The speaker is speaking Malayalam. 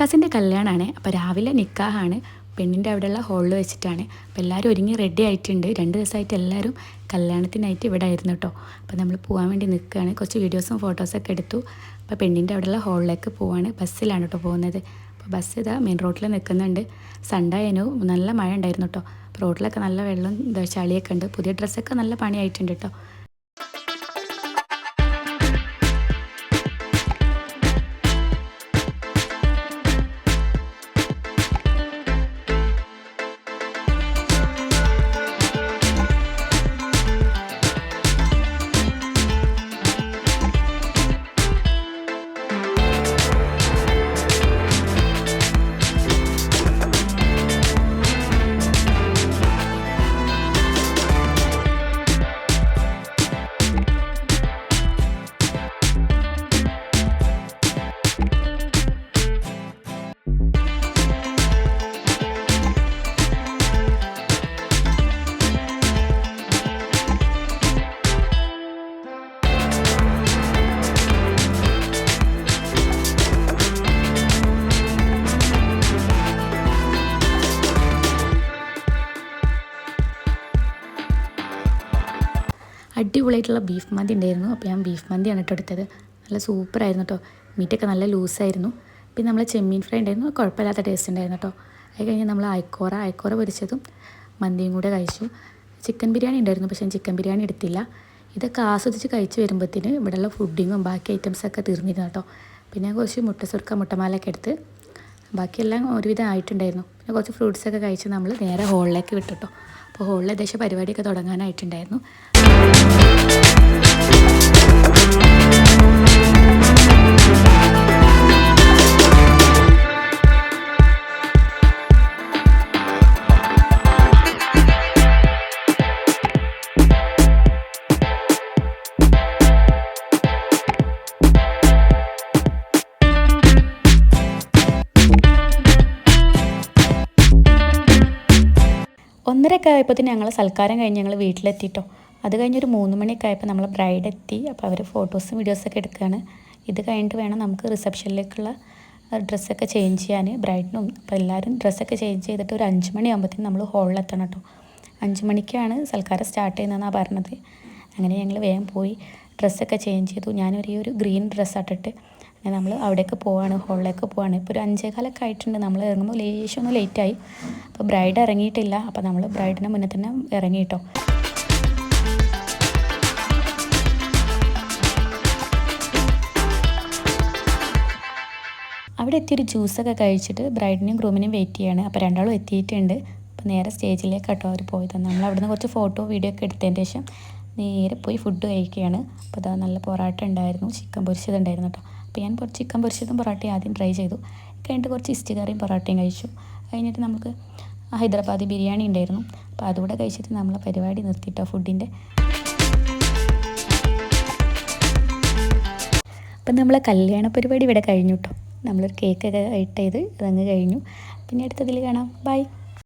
കസിന്റെ കല്യാണമാണ് അപ്പോൾ രാവിലെ നിക്കാഹാണ്. പെണ്ണിന്റെ അവിടെയുള്ള ഹോളിൽ വെച്ചിട്ടാണ്. അപ്പോൾ എല്ലാവരും ഒരുങ്ങി റെഡി ആയിട്ടുണ്ട്. രണ്ട് ദിവസമായിട്ട് എല്ലാവരും കല്യാണത്തിനായിട്ട് ഇവിടെ ആയിരുന്നു കേട്ടോ അപ്പോൾ നമ്മൾ പോകാൻ വേണ്ടി നിൽക്കുകയാണ് കുറച്ച് വീഡിയോസും ഫോട്ടോസൊക്കെ എടുത്തു. അപ്പോൾ പെണ്ണിന്റെ അവിടെയുള്ള ഹോളിലേക്ക് പോവാണ്. ബസ്സിലാണ് കേട്ടോ പോകുന്നത്. അപ്പോൾ ബസ് ഇതാ മെയിൻ റോഡിൽ നിൽക്കുന്നുണ്ട് സൺഡായനു നല്ല മഴ ഉണ്ടായിരുന്നു കേട്ടോ അപ്പോൾ റോഡിലൊക്കെ നല്ല വെള്ളം ചളിയൊക്കെ ഉണ്ട്. പുതിയ ഡ്രസ്സൊക്കെ നല്ല പണിയായിട്ടുണ്ട് കേട്ടോ അടിപൊളിയായിട്ടുള്ള ബീഫ് മന്തി ഉണ്ടായിരുന്നു. അപ്പോൾ ഞാൻ ബീഫ് മന്തിയാണ് കേട്ടോ എടുത്തത്. നല്ല സൂപ്പറായിരുന്നു കേട്ടോ മീറ്റൊക്കെ നല്ല ലൂസായിരുന്നു പിന്നെ നമ്മൾ ചെമ്മീൻ ഫ്രൈ ഉണ്ടായിരുന്നു. കുഴപ്പമില്ലാത്ത ടേസ്റ്റ് ഉണ്ടായിരുന്നു കേട്ടോ അത് കഴിഞ്ഞ് നമ്മൾ അയക്കോറ അയക്കോറ പൊരിച്ചതും മന്തിയും കൂടെ കഴിച്ചു. ചിക്കൻ ബിരിയാണി ഉണ്ടായിരുന്നു പക്ഷേ ഞാൻ ചിക്കൻ ബിരിയാണി എടുത്തില്ല. ഇതൊക്കെ ആസ്വദിച്ച് കഴിച്ച് വരുമ്പോഴത്തേന് ഇവിടെയുള്ള ഫുഡിങ്ങും ബാക്കി ഐറ്റംസൊക്കെ തീർന്നിരുന്നു കേട്ടോ പിന്നെ കുറച്ച് മുട്ട സുർക്ക മുട്ടമാലൊക്കെ എടുത്ത് ബാക്കിയെല്ലാം ഒരുവിധം ആയിട്ടുണ്ടായിരുന്നു. പിന്നെ കുറച്ച് ഫ്രൂട്ട്സൊക്കെ കഴിച്ച് നമ്മൾ നേരെ ഹോളിലേക്ക് വിട്ടു കേട്ടോ അപ്പോൾ ഹോളിൽ ഏകദേശം പരിപാടിയൊക്കെ തുടങ്ങാനായിട്ടുണ്ടായിരുന്നു. ഒന്നരയൊക്കെ തന്നെ ഞങ്ങൾ സൽക്കാരം കഴിഞ്ഞ് ഞങ്ങൾ വീട്ടിലെത്തിയിട്ടോ അത് കഴിഞ്ഞൊരു മൂന്ന് മണിയൊക്കെ ആയപ്പോൾ നമ്മൾ ബ്രൈഡ് എത്തി അപ്പോൾ അവർ ഫോട്ടോസും വീഡിയോസൊക്കെ എടുക്കുകയാണ് ഇത് കഴിഞ്ഞിട്ട് വേണം നമുക്ക് റിസപ്ഷനിലേക്കുള്ള ഡ്രസ്സൊക്കെ ചേഞ്ച് ചെയ്യാൻ ബ്രൈഡിനും അപ്പോൾ എല്ലാവരും ഡ്രസ്സൊക്കെ ചേഞ്ച് ചെയ്തിട്ട് ഒരു അഞ്ച് മണിയാകുമ്പോഴത്തേനും നമ്മൾ ഹോളിലെത്തണം കേട്ടോ അഞ്ച് മണിക്കാണ് സൽക്കാരം സ്റ്റാർട്ട് ചെയ്യുന്നതെന്നാണ് പറഞ്ഞത്. അങ്ങനെ ഞങ്ങൾ വേഗം പോയി ഡ്രസ്സൊക്കെ ചേഞ്ച് ചെയ്തു. ഞാനൊരു ഒരു ഗ്രീൻ ഡ്രസ്സ് ഇട്ടിട്ട് അങ്ങനെ നമ്മൾ അവിടേക്ക് പോവാണ് ഹോളിലേക്ക് പോവാണ്. ഇപ്പോൾ ഒരു അഞ്ചേകാലൊക്കെ ആയിട്ടുണ്ട്. നമ്മൾ ഇറങ്ങുമ്പോൾ ലേശം ഒന്ന് ലേറ്റായി അപ്പോൾ ബ്രൈഡ് ഇറങ്ങിയിട്ടില്ല. അപ്പോൾ നമ്മൾ ബ്രൈഡിന് മുന്നേ തന്നെ ഇറങ്ങി കേട്ടോ അവിടെ എത്തിയൊരു ജ്യൂസൊക്കെ കഴിച്ചിട്ട് ബ്രൈഡിനെയും ഗ്രൂമിനെയും വെയിറ്റ് ചെയ്യാണ്. അപ്പോൾ രണ്ടാളും എത്തിയിട്ടുണ്ട്. അപ്പോൾ നേരെ സ്റ്റേജിലേക്ക് കേട്ടോ അവർ പോയത് നമ്മൾ അവിടുന്ന് കുറച്ച് ഫോട്ടോ വീഡിയോ ഒക്കെ എടുത്തതിന് ശേഷം നേരെ പോയി ഫുഡ് കഴിക്കുകയാണ്. അപ്പോൾ അതാ നല്ല പൊറാട്ട ഉണ്ടായിരുന്നു. ചിക്കൻ പൊരിച്ചത് ഉണ്ടായിരുന്നു കേട്ടോ അപ്പോൾ ഞാൻ കുറച്ച് ചിക്കൻ പൊരിച്ചതും പൊറാട്ടയും ആദ്യം ട്രൈ ചെയ്തു. കഴിഞ്ഞിട്ട് കുറച്ച് ഇസ്റ്റി കറിയും പൊറാട്ടയും കഴിച്ചു. കഴിഞ്ഞിട്ട് നമുക്ക് ഹൈദരാബാദി ബിരിയാണി ഉണ്ടായിരുന്നു. അപ്പോൾ അതുകൂടെ കഴിച്ചിട്ട് നമ്മൾ പരിപാടി നിർത്തിയിട്ടോ ഫുഡിന്റെ അപ്പം നമ്മളെ കല്യാണ പരിപാടി ഇവിടെ കഴിഞ്ഞു കേട്ടോ നമ്മളൊരു കേക്കൊക്കെ കട്ട് ചെയ്ത് അതങ്ങ് കഴിഞ്ഞു. പിന്നെ അടുത്തതിൽ കാണാം. ബൈ